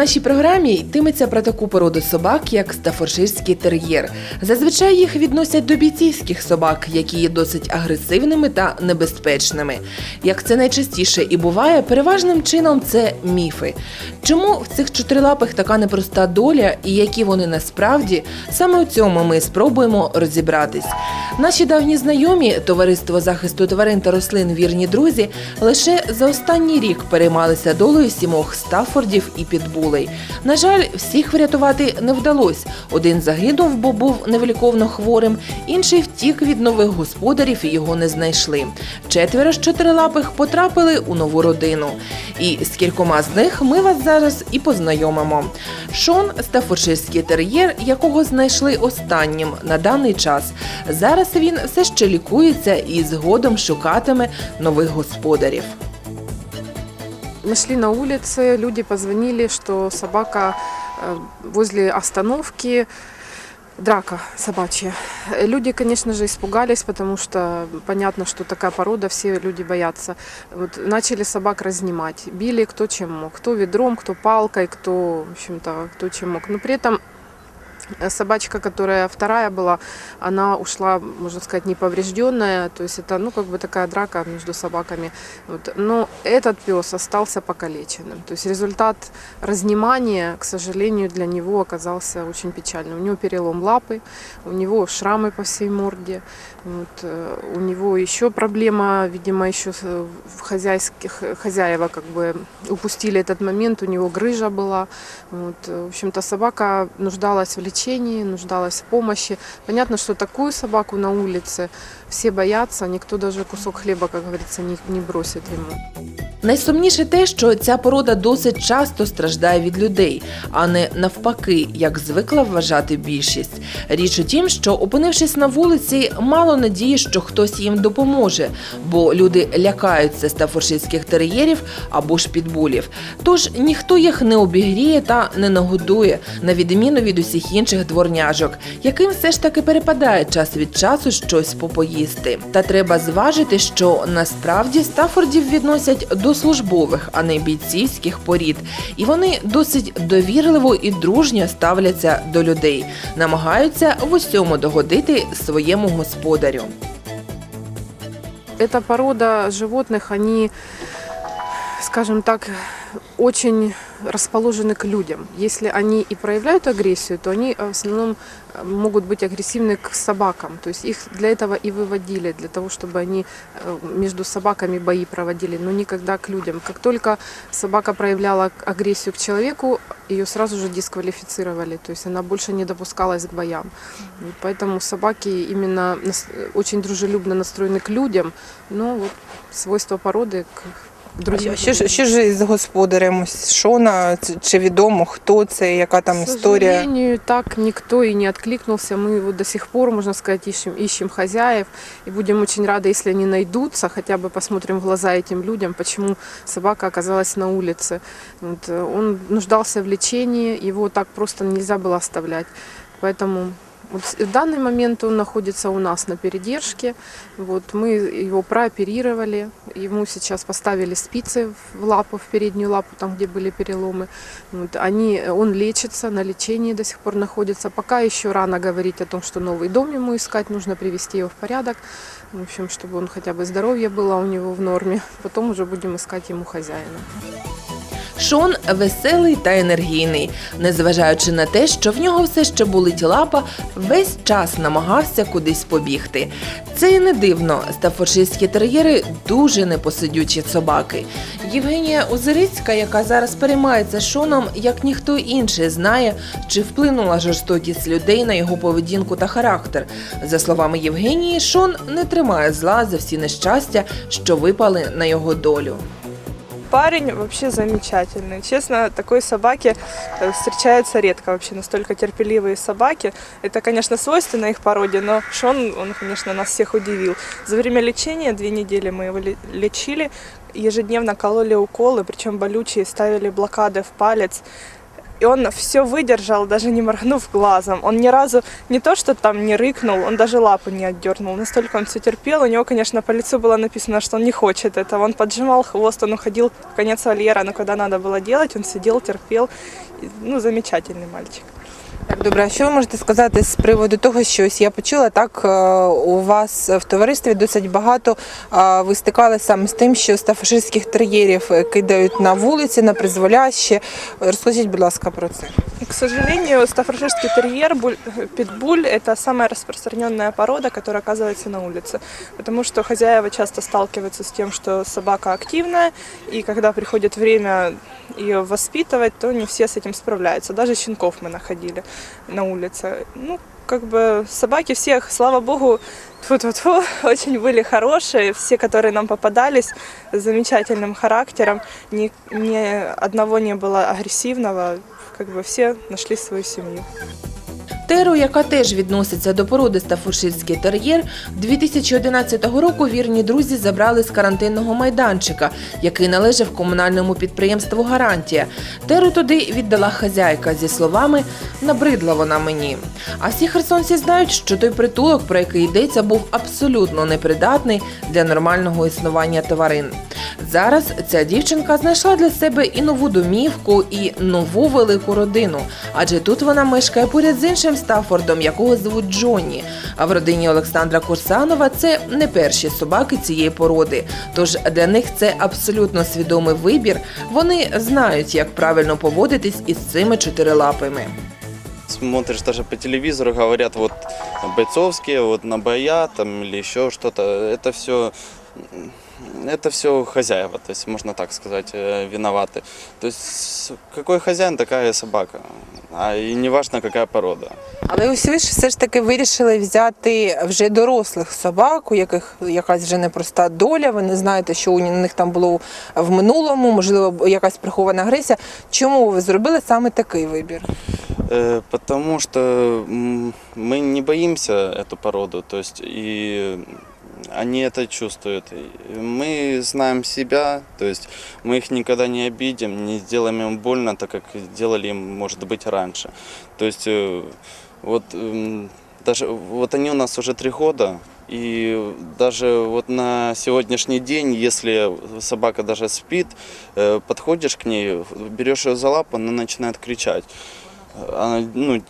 Нашій програмі йтиметься про таку породу собак, як стафорширський тер'єр. Зазвичай їх відносять до бійцівських собак, які є досить агресивними та небезпечними. Як це найчастіше і буває, переважним чином це міфи. Чому в цих чотирилапих така непроста доля і які вони насправді, саме у цьому ми спробуємо розібратись. Наші давні знайомі, товариство захисту тварин та рослин вірні друзі, лише за останній рік переймалися долею сімох стафордів і підбулей. На жаль, всіх врятувати не вдалося. Один загинув, бо був невиліковно хворим, інший втік від нових господарів і його не знайшли. Четверо з чотирилапих потрапили у нову родину. І з кількома з них ми вас зараз і познайомимо. Шон стафорширський тер'єр, якого знайшли останнім на даний час. Зараз він все ще лікується і згодом шукатиме нових господарів. Мы шли на улице, люди позвонили, что собака э, возле остановки, драка собачья. Люди, конечно же, испугались, потому что понятно, что такая порода, все люди боятся. Вот, начали собак разнимать, били кто чем мог, кто ведром, кто палкой, кто, в общем-то, кто чем мог. Но при этом собачка, которая вторая была, она ушла, можно сказать, неповрежденная. То есть это, ну, как бы такая драка между собаками. Вот. Но этот пес остался покалеченным. То есть результат разнимания, к сожалению, для него оказался очень печальным. У него перелом лапы, у него шрамы по всей морде. Вот. э, У него еще проблема, видимо, еще с- в хозяйских, хозяева как бы упустили этот момент, у него грыжа была. Вот. э, В общем-то, собака нуждалась в лечении, нуждалась в помощи. Понятно, что такую собаку на улице все боятся, никто даже кусок хлеба, как говорится, не, не бросит ему. Найсумніше те, що ця порода досить часто страждає від людей, а не навпаки, як звикла вважати більшість. Річ у тім, що опинившись на вулиці, мало надії, що хтось їм допоможе, бо люди лякаються стафоршистських тер'єрів або ж підбулів. Тож ніхто їх не обігріє та не нагодує, на відміну від усіх інших дворняжок, яким все ж таки перепадає час від часу щось попоїсти. Та треба зважити, що насправді стафордів відносять до службових, а не бійцівських порід, і вони досить довірливо і дружньо ставляться до людей, намагаються в усьому догодити своєму господарю. Эта порода животных, они, скажем так, очень расположены к людям. Если они и проявляют агрессию, то они э, в основном э, могут быть агрессивны к собакам. То есть их для этого и выводили, для того, чтобы они э, между собаками бои проводили, но никогда к людям. Как только собака проявляла агрессию к человеку, ее сразу же дисквалифицировали, то есть она больше не допускалась к боям. И поэтому собаки именно нас- очень дружелюбно настроены к людям, но вот свойства породы к другим. А Що, ж- що ж з господарем ось Шона? Ц- Чи відомо, хто це, яка там К історія? сожалению, так никто и не откликнулся. Мы его до сих пор, можно сказать, ищем, ищем хозяев. И будем очень рады, если они найдутся, хотя бы посмотрим в глаза этим людям, почему собака оказалась на улице. Вот, э, он нуждался в лечении, его так просто нельзя было оставлять. Поэтому вот с- в данный момент он находится у нас на передержке. Вот, мы его прооперировали, ему сейчас поставили спицы в лапу, в переднюю лапу, там, где были переломы. Вот, они, он лечится, на лечении до сих пор находится. Пока еще рано говорить о том, что новый дом ему искать, нужно привести его в порядок. В общем, чтобы он хотя бы здоровье было у него в норме. Потом уже будем искать ему хозяина. Шон веселий та енергійний, незважаючи на те, що в нього все ще болить лапа, весь час намагався кудись побігти. Це і не дивно. Стафоршистські тер'єри дуже непосидючі собаки. Євгенія Озерицька, яка зараз переймається Шоном, як ніхто інший, знає, чи вплинула жорстокість людей на його поведінку та характер. За словами Євгенії, Шон не тримає зла за всі нещастя, що випали на його долю Парень вообще замечательный. Честно, такой собаки э, встречаются редко вообще, настолько терпеливые собаки. Это, конечно, свойственно их породе, но Шон, он, конечно, нас всех удивил. За время лечения, две недели мы его ле- лечили, ежедневно кололи уколы, причем болючие, ставили блокады в палец. и он все выдержал, даже не моргнув глазом. Он ни разу не то, что там не рыкнул, он даже лапу не отдернул. Настолько он все терпел. У него, конечно, по лицу было написано, что он не хочет этого. Он поджимал хвост, он уходил в конец вольера, но когда надо было делать, он сидел, терпел. И, Ну, замечательный мальчик. Так, добре, а що ви можете сказати з приводу того, що ось я почула, так е, у вас в товаристві досить багато е, ви стикалися саме з тим, що стафашистських тер'єрів е, кидають на вулиці, на призволяще. Розкажіть, будь ласка, про це. К сожалению, стаффордширский терьер, буль- питбуль – это самая распространенная порода, которая оказывается на улице. Потому что хозяева часто сталкиваются с тем, что собака активная, и когда приходит время ее воспитывать, то не все с этим справляются. Даже щенков мы находили на улице. Ну, как бы собаки всех, слава богу, тьфу-тьфу-тьфу, очень были хорошие. Все, которые нам попадались, с замечательным характером. Ни, ни одного не было агрессивного. Как бы все нашли свою семью. Теру, яка теж відноситься до породи стафурширський тер'єр, 2011 року вірні друзі забрали з карантинного майданчика, який належав комунальному підприємству Гарантія. Теру туди віддала хазяйка зі словами Набридла вона мені. А всі херсонці знають, що той притулок, про який йдеться, був абсолютно непридатний для нормального існування тварин. Зараз ця дівчинка знайшла для себе і нову домівку, і нову велику родину, адже тут вона мешкає поряд з іншим Стаффордом, якого звуть Джонні. А в родині Олександра Курсанова це не перші собаки цієї породи. Тож для них це абсолютно свідомий вибір. Вони знають, як правильно поводитись із цими чотирилапими. Смотришь даже по телевизору, говорят, вот бойцовские, вот на боя там или еще что-то. Это все, это все хозяева, то есть можно так сказать, э, виноваты. То есть какой хозяин, такая и собака. А и не важно, какая порода. Але ось ви ж все ж таки вирішили взяти вже дорослих собак, у яких якась вже непроста доля. Ви не знаєте, що у них там було в минулому, можливо, якась прихована агресія. Чому ви зробили саме такий вибір? Э, Потому что м, мы не боимся эту породу, то есть и они это чувствуют. И Мы знаем себя, то есть мы их никогда не обидим, не сделаем им больно, так как делали им, может быть, раньше. То есть э, вот м, даже вот они у нас уже три года, и даже вот на сегодняшний день, если собака даже спит, э, подходишь к ней, берешь ее за лапу, она начинает кричать она ну,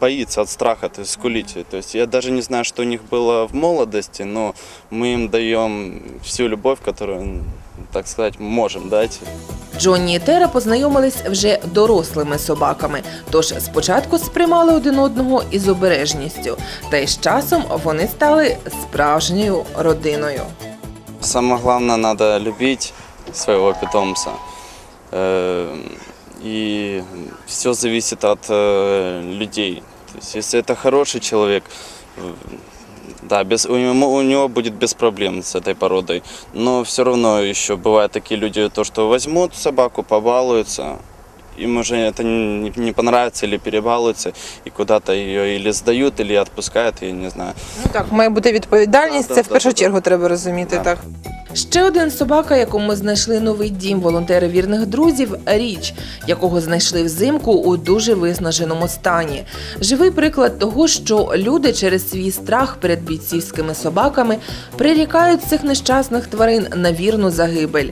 боится от страха, то есть скулить. То есть я даже не знаю, что у них было в молодости, но мы им даем всю любовь, которую, так сказать, можем дать. Джонні і Тера познайомились вже дорослими собаками, тож спочатку сприймали один одного із обережністю, та й з часом вони стали справжньою родиною. Самое главное, надо любить своего питомца. Э, И все зависит от э, людей. То есть, если это хороший человек, э, да, без, у, него, у него будет без проблем с этой породой. Но все равно еще бывают такие люди, то, что возьмут собаку, побалуются, им уже это не, не понравится или перебалуются, и куда-то ее или сдают, или отпускают, я не знаю. Ну так, має бути відповідальність. Да, Це да, в першу да, чергу треба розуміти. Да. Так. Ще один собака, якому знайшли новий дім волонтери вірних друзів, річ, якого знайшли взимку у дуже виснаженому стані. Живий приклад того, що люди через свій страх перед бійцівськими собаками прирікають цих нещасних тварин на вірну загибель.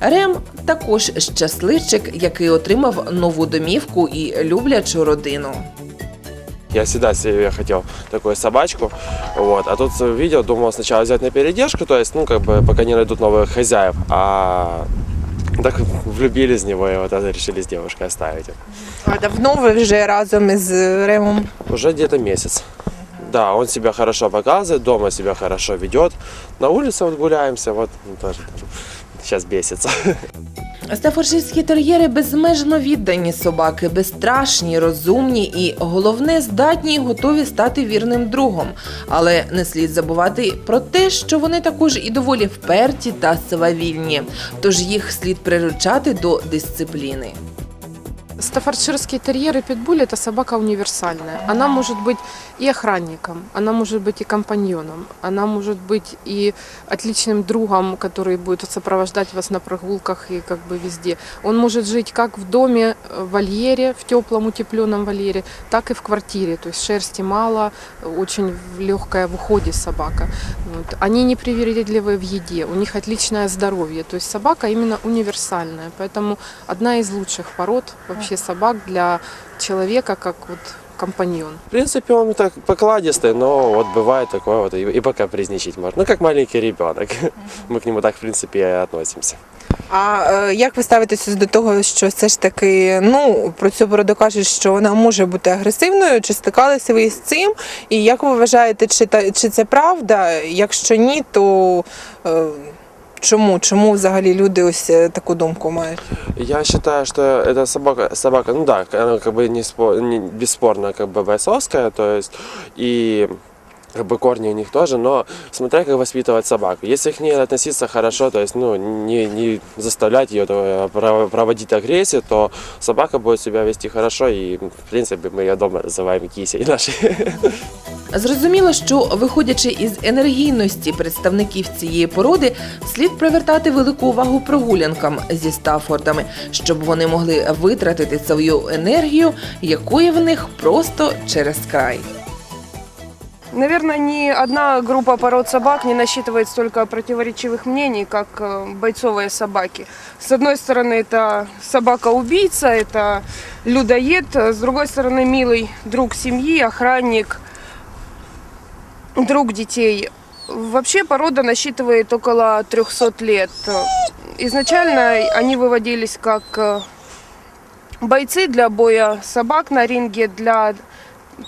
Рем також щасливчик, який отримав нову домівку і люблячу родину. Я всегда себе хотел такую собачку, вот. А тут видел, думал сначала взять на передержку, то есть, ну, как бы, пока не найдут новых хозяев, а так влюбились в него и вот решили с девушкой оставить. А давно ви вже разом із Ремом? Уже где-то месяц. Да, он себя хорошо показывает, дома себя хорошо ведет. На улице вот гуляемся, вот ну, тоже сейчас бесится. Стафорширські тер'єри безмежно віддані собаки, безстрашні, розумні і головне здатні і готові стати вірним другом. Але не слід забувати про те, що вони також і доволі вперті та свавільні, тож їх слід приручати до дисципліни. Стаффордширский терьер и питбуль – это собака универсальная. Она может быть и охранником, она может быть и компаньоном, она может быть и отличным другом, который будет сопровождать вас на прогулках и как бы везде. Он может жить как в доме, э, в вольере, в теплом утепленном вольере, так и в квартире. То есть шерсти мало, очень легкая в уходе собака. Вот. Они непривередливые в еде, у них отличное здоровье. То есть собака именно универсальная. Поэтому одна из лучших пород вообще собак для человека, как вот компаньон. В принципе, он так покладистый, но вот бывает такое вот, и, и покапризничать можно. Ну, как маленький ребенок. Мы к нему так, в принципе, и относимся. А е, як ви ставитеся до того, що все ж таки ну про цю породу кажуть, що вона може бути агресивною? Чи стикалися ви з цим? І як ви вважаєте, чи та чи це правда? Якщо ні, то е, чому? Чому взагалі люди ось е, таку думку мають? Я считаю, что эта собака, собака, ну да, она как бы не, спо- не бесспорно как бы бойцовская, то есть и как бы корни у них тоже, но смотря как воспитывать собаку. Если к ней относиться хорошо, то есть ну, не, не заставлять ее то, про- проводить агрессию, то собака будет себя вести хорошо, и в принципе мы ее дома называем кисей нашей. Зрозуміло, що виходячи із енергійності представників цієї породи, слід привертати велику увагу прогулянкам зі Стафордами, щоб вони могли витратити свою енергію, якої в них просто через край. Наверное, ни одна группа пород собак не насчитывает столько противоречивых мнений, как э, бойцовые собаки. С одной стороны, это собака-убийца, это людоед, с другой стороны, милый друг семьи, охранник, друг детей. Вообще порода насчитывает около 300 лет. Изначально они выводились как э, бойцы для боя собак на ринге, для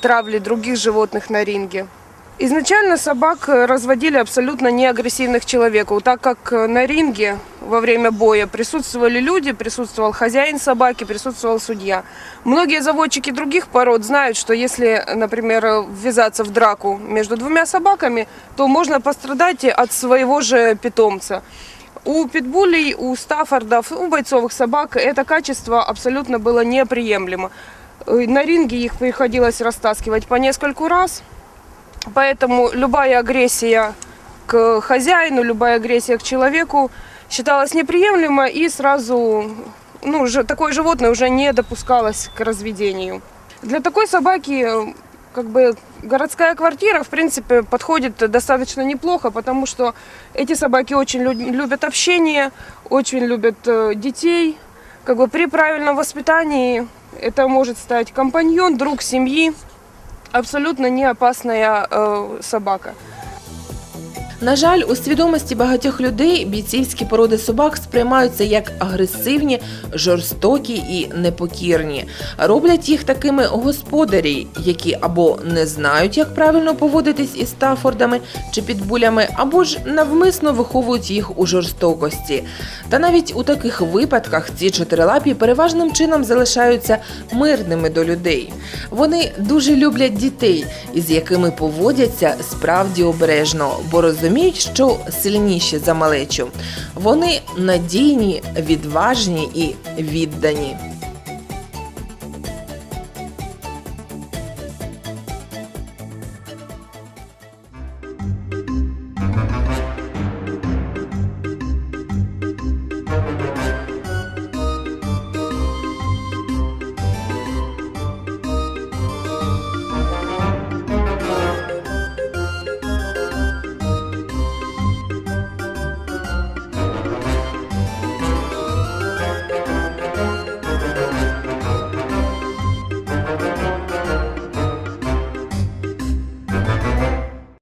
травли других животных на ринге. Изначально собак э, разводили абсолютно не агрессивных человеку, так как э, на ринге во время боя присутствовали люди, присутствовал хозяин собаки, присутствовал судья. Многие заводчики других пород знают, что если, например, э, ввязаться в драку между двумя собаками, то можно пострадать от своего же питомца. У питбулей, у стаффордов, у бойцовых собак это качество абсолютно было неприемлемо. На ринге их приходилось растаскивать по нескольку раз. Поэтому любая агрессия к хозяину, любая агрессия к человеку считалась неприемлема и сразу ну, же- такое животное уже не допускалось к разведению. Для такой собаки как бы городская квартира, в принципе, подходит достаточно неплохо, потому что эти собаки очень лю- любят общение, очень любят э, детей. Как бы при правильном воспитании это может стать компаньон, друг семьи, абсолютно не опасная э, собака. На жаль, у свідомості багатьох людей бійцівські породи собак сприймаються як агресивні, жорстокі і непокірні. Роблять їх такими господарі, які або не знають, як правильно поводитись із стафордами чи підбулями, або ж навмисно виховують їх у жорстокості. Та навіть у таких випадках ці чотирилапі переважним чином залишаються мирними до людей. Вони дуже люблять дітей, із якими поводяться справді обережно, бо розуміють, що сильніші за малечу. Вони надійні, відважні і віддані.